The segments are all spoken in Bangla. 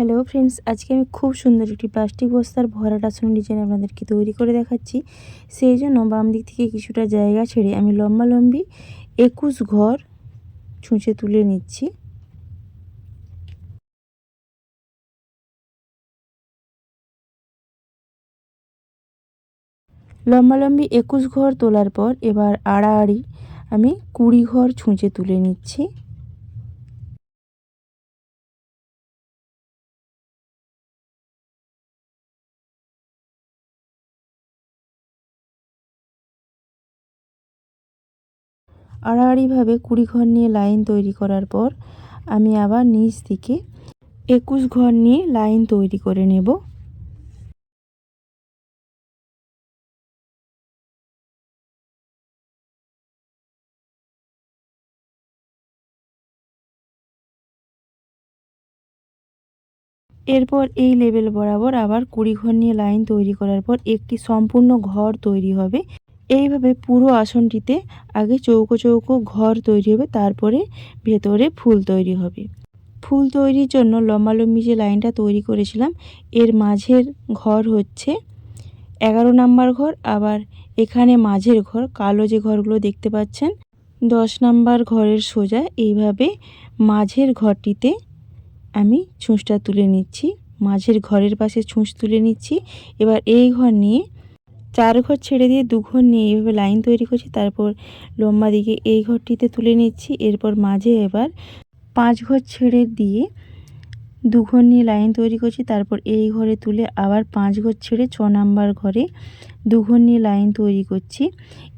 হ্যালো ফ্রেন্ডস আজকে আমি খুব সুন্দর একটি প্লাস্টিক বস্তার ভরাট আসন ডিজাইন আপনাদেরকে তৈরি করে দেখাচ্ছি। সেই জন্য বাম দিক থেকে কিছুটা জায়গা ছেড়ে আমি লম্বা লম্বি একুশ ঘর ছুঁচে তুলে নিচ্ছি। লম্বালম্বি একুশ ঘর তোলার পর এবার আড়াআড়ি আমি কুড়ি ঘর ছুঁচে তুলে নিচ্ছি। আড়াআড়িভাবে কুড়ি ঘর নিয়ে লাইন তৈরি করার পর আমি আবার নিচ দিকে একুশ ঘর নিয়ে লাইন তৈরি করে নেব। এরপর এই লেভেল বরাবর আবার কুড়ি ঘর নিয়ে লাইন তৈরি করার পর একটি সম্পূর্ণ ঘর তৈরি হবে। এইভাবে পুরো আসনটিতে আগে চৌকো চৌকো ঘর তৈরি হবে, তারপরে ভেতরে ফুল তৈরি হবে। ফুল তৈরির জন্য লম্বালম্বি যে লাইনটা তৈরি করেছিলাম, এর মাঝের ঘর হচ্ছে এগারো নাম্বার ঘর, আবার এখানে মাঝের ঘর, কালো যে ঘরগুলো দেখতে পাচ্ছেন, দশ নাম্বার ঘরের সোজা, এইভাবে মাঝের ঘরটিতে আমি ছুঁচটা তুলে নিচ্ছি, মাঝের ঘরের পাশে ছুঁচ তুলে নিচ্ছি। এবার এই ঘর নিয়ে চার ঘর ছেড়ে দিয়ে দু ঘর নিয়ে এইভাবে লাইন তৈরি করছি, তারপর লম্বা দিকে এই ঘরটিতে তুলে নিচ্ছি। এরপর মাঝে এবার পাঁচ ঘর ছেড়ে দিয়ে দু ঘর নিয়ে লাইন তৈরি করছি, তারপর এই ঘরে তুলে আবার পাঁচ ঘর ছেড়ে ছ নাম্বার ঘরে দু ঘর নিয়ে লাইন তৈরি করছি।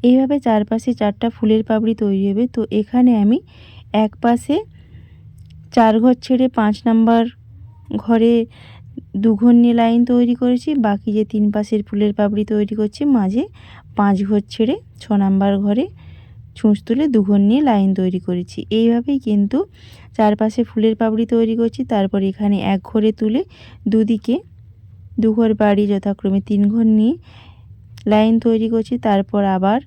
এইভাবে চারপাশে চারটা ফুলের পাপড়ি তৈরি হবে। তো এখানে আমি এক পাশে চার ঘর ছেড়ে পাঁচ নাম্বার ঘরে দু ঘর নিয়ে লাইন তৈরি করেছি, বাকি যে তিন পাশের ফুলের পাপড়ি তৈরি করছি, মাঝে পাঁচ ঘর ছেড়ে ছ নাম্বার ঘরে ছুঁচ তুলে দু ঘর নিয়ে লাইন তৈরি করেছি। এইভাবেই কিন্তু চারপাশে ফুলের পাপড়ি তৈরি করছি, তারপর এখানে এক ঘরে তুলে দুদিকে দুঘর বাড়ি যথাক্রমে তিন ঘর নিয়ে লাইন তৈরি করছি, তারপর আবার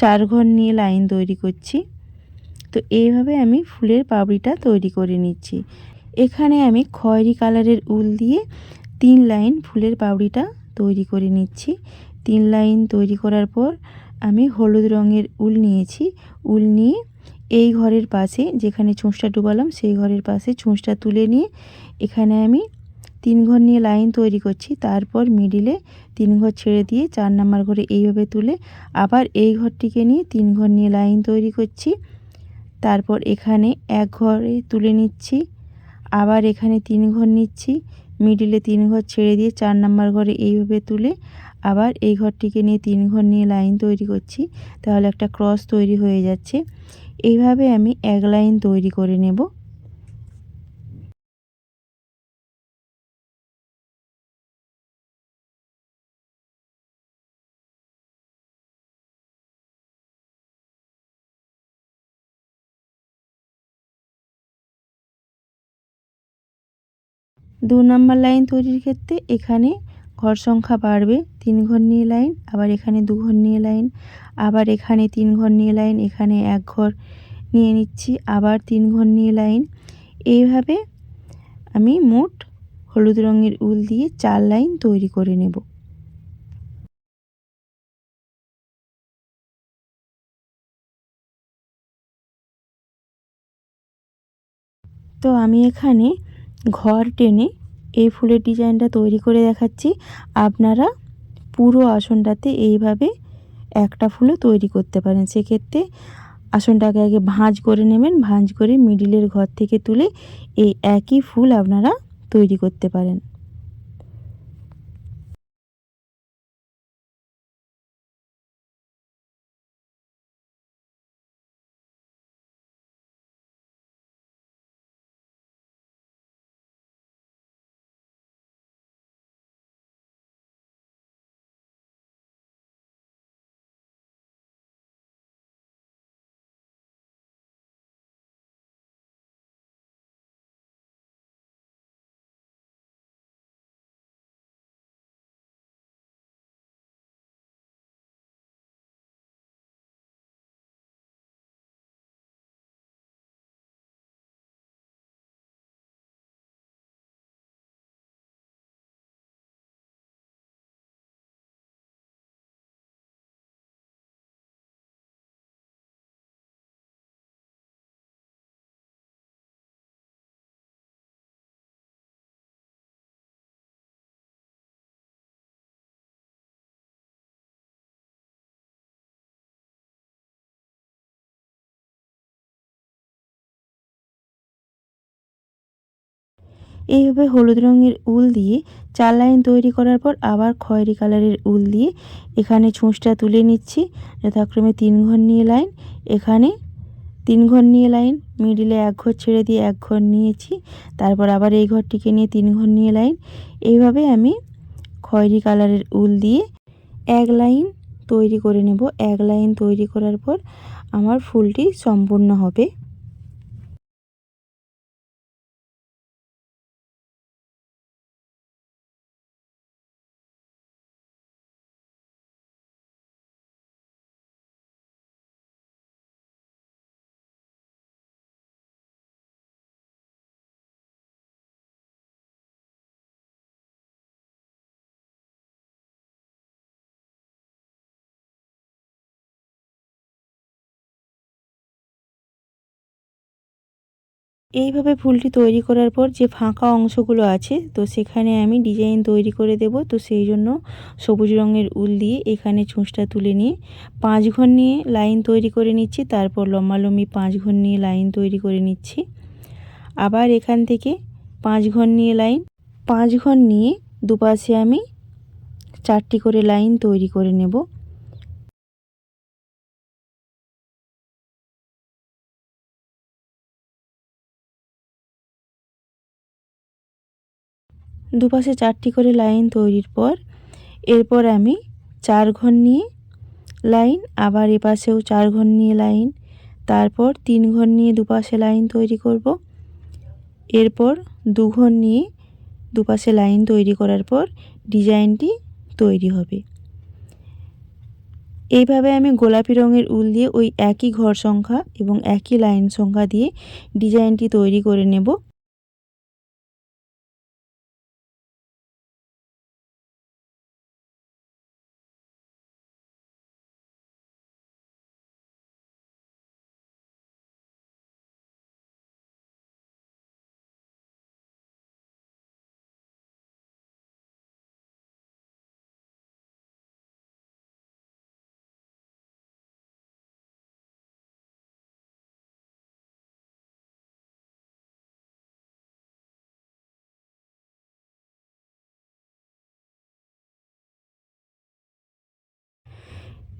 চার ঘর নিয়ে লাইন তৈরি করছি। তো এইভাবে আমি ফুলের পাপড়িটা তৈরি করে নিচ্ছি। এখানে আমি খয়েরি কালারের উল দিয়ে তিন লাইন ফুলের পাপড়িটা তৈরি করে নিচ্ছি। তিন লাইন তৈরি করার পর আমি হলুদ রঙের উল নিয়েছি। উল নিয়ে এই ঘরের পাশে যেখানে ছুঁচটা ডুবালাম, সেই ঘরের পাশে ছুঁচটা তুলে নিয়ে এখানে আমি তিন ঘর নিয়ে লাইন তৈরি করছি। তারপর মিডিলে তিন ঘর ছেড়ে দিয়ে চার নাম্বার ঘরে এইভাবে তুলে আবার এই ঘরটিকে নিয়ে তিন ঘর নিয়ে লাইন তৈরি করছি। তারপর এখানে এক ঘরে তুলে নিচ্ছি। আবার এখানে তিন ঘর নিচ্ছি। মিডিলে তিন ঘর ছেড়ে দিয়ে চার নাম্বার ঘরে এইভাবে তুলে আবার এই ঘরটিকে নিয়ে তিন ঘর নিয়ে লাইন তৈরি করছি। তাহলে একটা ক্রস তৈরি হয়ে যাচ্ছে। এইভাবে আমি এক লাইন তৈরি করে নেব। দু নম্বর লাইন তৈরির ক্ষেত্রে এখানে ঘর সংখ্যা বাড়বে, তিন ঘর নিয়ে লাইন, আবার এখানে দু ঘর নিয়ে লাইন, আবার এখানে তিন ঘর নিয়ে লাইন, এখানে এক ঘর নিয়ে নিচ্ছি, আবার তিন ঘর নিয়ে লাইন। এইভাবে আমি মোট হলুদ রঙের উল দিয়ে চার লাইন তৈরি করে নেব। তো আমি এখানে ঘর টেনে এই ফুলের ডিজাইনটা তৈরি করে দেখাচ্ছি। আপনারা পুরো আসনটাতে এইভাবে একটা ফুলও তৈরি করতে পারেন। সেক্ষেত্রে আসনটাকে আগে ভাঁজ করে নেবেন, ভাঁজ করে মিডিলের ঘর থেকে তুলে এই একই ফুল আপনারা তৈরি করতে পারেন। এইভাবে হলুদ রঙের উল দিয়ে চার লাইন তৈরি করার পর আবার খয়েরি কালারের উল দিয়ে এখানে ছুঁচটা তুলে নিচ্ছি। যথাক্রমে তিন ঘর নিয়ে লাইন, এখানে তিন ঘর নিয়ে লাইন, মিডিলে এক ঘর ছেড়ে দিয়ে এক ঘর নিয়েছি। তারপর আবার এই ঘরটিকে নিয়ে তিন ঘর নিয়ে লাইন। এইভাবে আমি খয়েরি কালারের উল দিয়ে এক লাইন তৈরি করে নেব। এক লাইন তৈরি করার পর আমার ফুলটি সম্পূর্ণ হবে। এইভাবে ফুলটি তৈরি করার পর যে ফাঁকা অংশগুলো আছে, তো সেখানে আমি ডিজাইন তৈরি করে দেব। তো সেই জন্য সবুজ রঙের উল দিয়ে এখানে ছুঁচটা তুলে নিয়ে পাঁচ ঘর নিয়ে লাইন তৈরি করে নিচ্ছি, তারপর লম্বালম্বি পাঁচ ঘর নিয়ে লাইন তৈরি করে নিচ্ছি। আবার এখান থেকে পাঁচ ঘর নিয়ে লাইন, পাঁচ ঘর নিয়ে দুপাশে আমি চারটি করে লাইন তৈরি করে নেব। দুপাশে চারটি করে লাইন তৈরির পর, এরপর আমি চার ঘর নিয়ে লাইন, আবার এপাশেও চার ঘর নিয়ে লাইন, তারপর তিন ঘর নিয়ে দুপাশে লাইন তৈরি করব। এরপর দু ঘর নিয়ে দুপাশে লাইন তৈরি করার পর ডিজাইনটি তৈরি হবে। এইভাবে আমি গোলাপি রঙের উল দিয়ে ওই একই ঘর সংখ্যা এবং একই লাইন সংখ্যা দিয়ে ডিজাইনটি তৈরি করে নেব।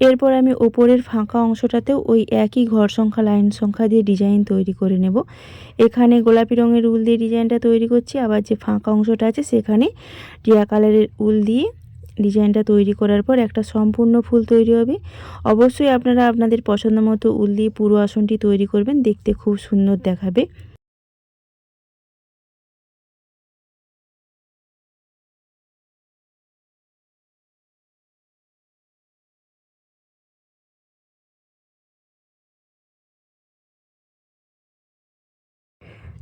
এরপর আমি ওপরের ফাঁকা অংশটাতেও ওই একই ঘর সংখ্যা, লাইন সংখ্যা দিয়ে ডিজাইন তৈরি করে নেব। এখানে গোলাপি রঙের উল দিয়ে ডিজাইনটা তৈরি করছি। আবার যে ফাঁকা অংশটা আছে সেখানে টিয়া কালারের উল দিয়ে ডিজাইনটা তৈরি করার পর একটা সম্পূর্ণ ফুল তৈরি হবে। অবশ্যই আপনারা আপনাদের পছন্দ মতো উল দিয়ে পুরো আসনটি তৈরি করবেন। দেখতে খুব সুন্দর দেখাবে।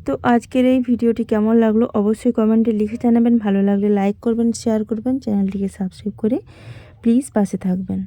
তো আজকের এই ভিডিওটি কেমন লাগল অবশ্যই কমেন্টে লিখে জানাবেন। ভালো লাগলে লাইক করবেন শেয়ার করবেন, চ্যানেলটিকে সাবস্ক্রাইব করে প্লিজ পাশে থাকবেন।